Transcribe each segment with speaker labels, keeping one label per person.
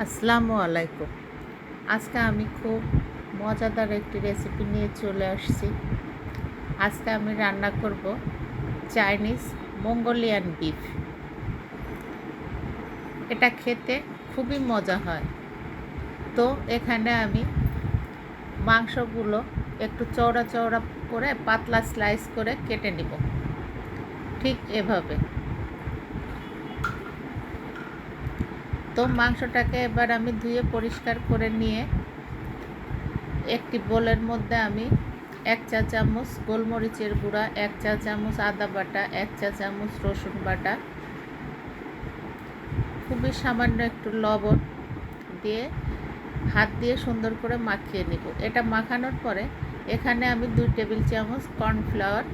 Speaker 1: আসসালামু আলাইকুম। আজকে আমি খুব মজাদার একটি রেসিপি নিয়ে চলে আসছি। আজকে আমি রান্না করব চাইনিজ মঙ্গোলিয়ান বিফ এটা খেতে খুবই মজা হয়। তো এখানে আমি মাংসগুলো একটু চওড়া চওড়া করে পাতলা স্লাইস করে কেটে নিব। ঠিক এভাবে। তো মাংসটাকে এবার আমি ধুয়ে পরিষ্কার করে নিয়ে একটি বোলের মধ্যে আমি এক চা চামচ গোলমরিচের গুঁড়া, এক চা চামচ আদা বাটা, এক চা চামচ রসুন বাটা, খুবই সামান্য একটু লবণ দিয়ে হাত দিয়ে সুন্দর করে মাখিয়ে নিব। এটা মাখানোর পরে এখানে আমি দুই টেবিল চামচ কর্নফ্লাওয়ার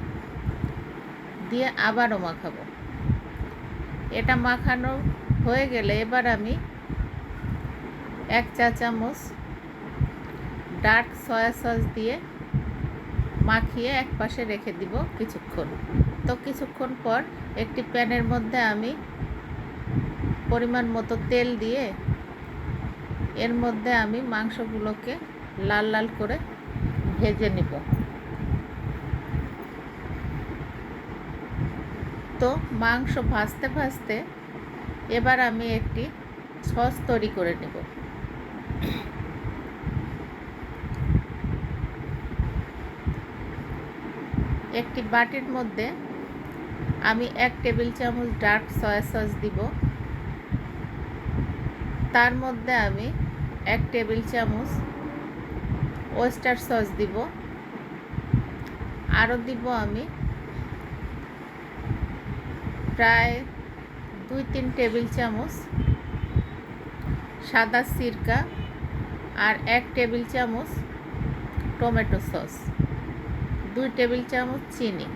Speaker 1: দিয়ে আবারও মাখাবো। এটা মাখানো হয়ে গেলে এবার আমি এক চা চামচ ডার্ক সয়া সস দিয়ে মাখিয়ে এক পাশে রেখে দিব কিছুক্ষণ। তো কিছুক্ষণ পর একটি প্যানের মধ্যে আমি পরিমাণ মতো তেল দিয়ে এর মধ্যে আমি মাংসগুলোকে লাল লাল করে ভেজে নিব। তো মাংস ভাজতে ভাজতে এবার আমি একটি সস তৈরি করে নেব। একটি বাটির মধ্যে আমি এক টেবিল চামচ ডার্ক সয়া সস দিব। তার মধ্যে আমি এক টেবিল চামচ ওয়েস্টার সস দিব। আরও দিব আমি প্রায় দুই তিন টেবিল চামচ সাদা সিরকা আর এক টেবিল চামচ টমেটো সস, দুই টেবিল চামচ চিনি।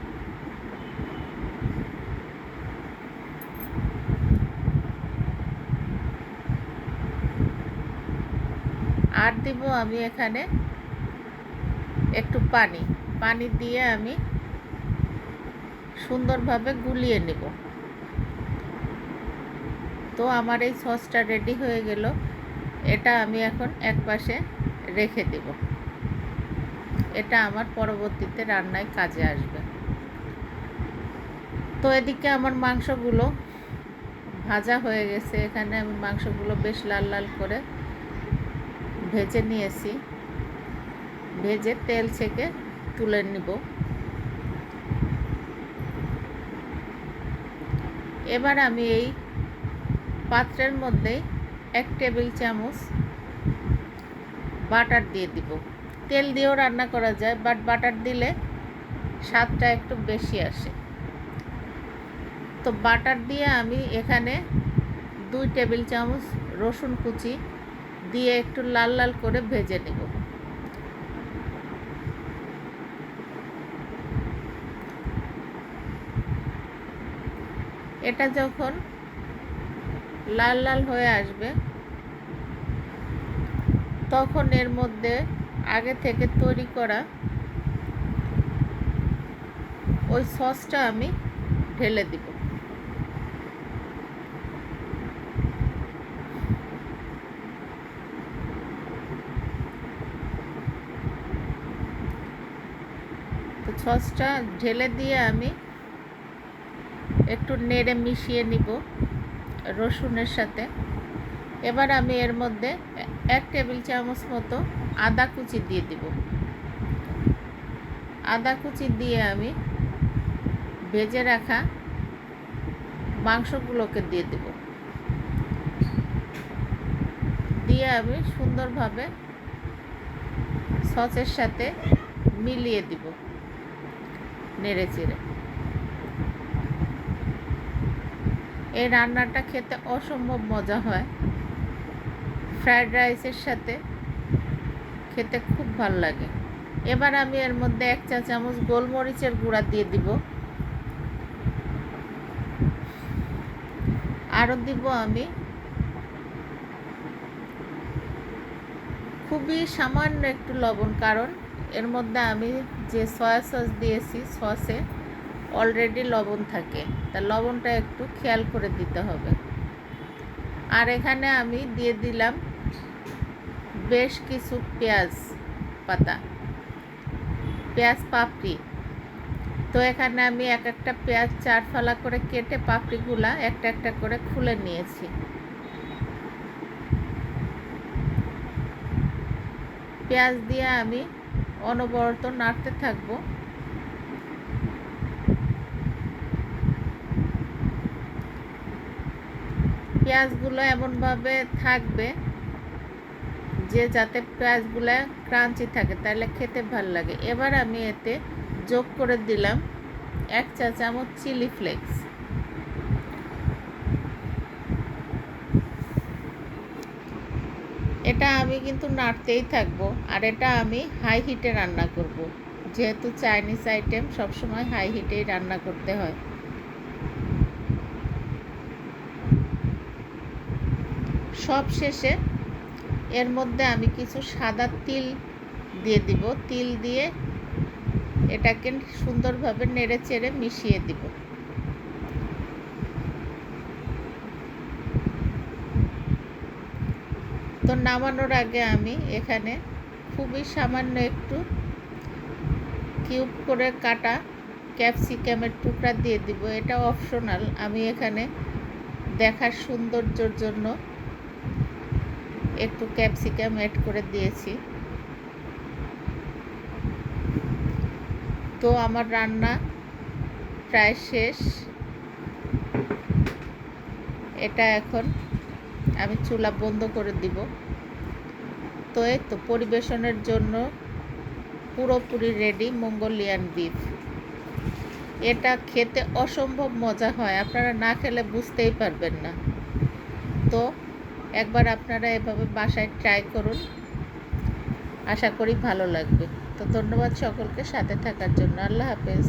Speaker 1: আর দিব আমি এখানে একটু পানি। পানি দিয়ে আমি সুন্দরভাবে গুলিয়ে নেব। তো আমার এই সসটা রেডি হয়ে গেল। এটা আমি এখন এক পাশে রেখে দেব। এটা আমার পরবর্তীতে রান্নায় কাজে আসবে। তো এদিকে আমার মাংসগুলো ভাজা হয়ে গেছে। এখানে আমি মাংসগুলো বেশ লাল লাল করে ভেজে নিয়েছি। ভেজে তেল ছেঁকে তুলে নিব। এবার আমি এই পাত্রের মধ্যে এক টেবিল চামচ বাটার দিয়ে দিব। তেল দিয়েও রান্না করা যায় বাট বাটার দিলে স্বাদটা একটু বেশি আসে। তো বাটার দিয়ে আমি এখানে দুই টেবিল চামচ রসুন কুচি দিয়ে একটু লাল লাল করে ভেজে নেব। এটা যখন লাল লাল হয়ে আসবে। তখন এর মধ্যে আগে থেকে তৈরি করা ওই সসটা আমি ঢেলে দিব। তো সসটা ঢেলে দিয়ে আমি একটু নেড়ে মিশিয়ে নিব। রসুনের সাথে। এবার আমি এর মধ্যে এক টেবিল চামচ মতো আদা কুচি দিয়ে দিব। আদা কুচি দিয়ে আমি ভেজে রাখা মাংসগুলোকে দিয়ে দেব। দিয়ে আমি সুন্দরভাবে সসের সাথে মিলিয়ে দিব। নেড়ে চেড়ে। এই রান্নাটা খেতে অসম্ভব মজা হয়। ফ্রায়েড রাইসের সাথে খেতে খুব ভালো লাগে। এবার আমি এর মধ্যে এক চা চামচ গোলমরিচের গুঁড়া দিয়ে দিব। আরও দিব আমি খুবই সামান্য একটু লবণ, কারণ এর মধ্যে আমি যে সয়া সস দিয়েছি সসে অলরেডি লবণ থাকে। তা লবণটা একটু খেয়াল করে দিতে হবে। আর এখানে আমি দিয়ে দিলাম বেশ কিছু পেঁয়াজ পাতা। পেঁয়াজ, পাপড়ি। তো এখানে আমি এক একটা পেঁয়াজ চার ফালা করে কেটে পাপড়িগুলা একটা একটা করে খুলে নিয়েছি। পেঁয়াজ দিয়ে আমি অনবরত নাড়তে থাকব। পেঁয়াজগুলো এমনভাবে থাকবে যে যাতে পেঁয়াজগুলো ক্রাঞ্চি থাকে, তাহলে খেতে ভালো লাগে। এবার আমি এতে যোগ করে দিলাম এক চা চামচ চিলি ফ্লেক্স। এটা আমি কিন্তু নাড়তেই থাকব আর এটা আমি হাই হিটে রান্না করব। যেহেতু চাইনিজ আইটেম সবসময় হাই হিটেই রান্না করতে হয়। সব শেষে এর মধ্যে আমি কিছু সাদা তিল দিয়ে দিব। তিল দিয়ে এটাকে সুন্দরভাবে নেড়ে চেড়ে মিশিয়ে দিব। তো নামানোর আগে আমি এখানে খুবই সামান্য একটু কিউব করে কাটা ক্যাপসিকামের টুকরা দিয়ে দিব। এটা অপশনাল। আমি এখানে দেখার সৌন্দর্যর জন্য একটু ক্যাপসিকাম অ্যাড করে দিয়েছি। তো আমার রান্না প্রায় শেষ। এটা এখন আমি চুলা বন্ধ করে দিব। তো এই তো পরিবেশনের জন্য পুরোপুরি রেডি মঙ্গোলিয়ান বিফ এটা খেতে অসম্ভব মজা হয়, আপনারা না খেলে বুঝতেই পারবেন না। তো একবার আপনারা এভাবে বাসায় ট্রাই করুন। আশা করি ভালো লাগবে। তো ধন্যবাদ সকলকে, সাথে থাকার জন্য। আল্লাহ হাফেজ।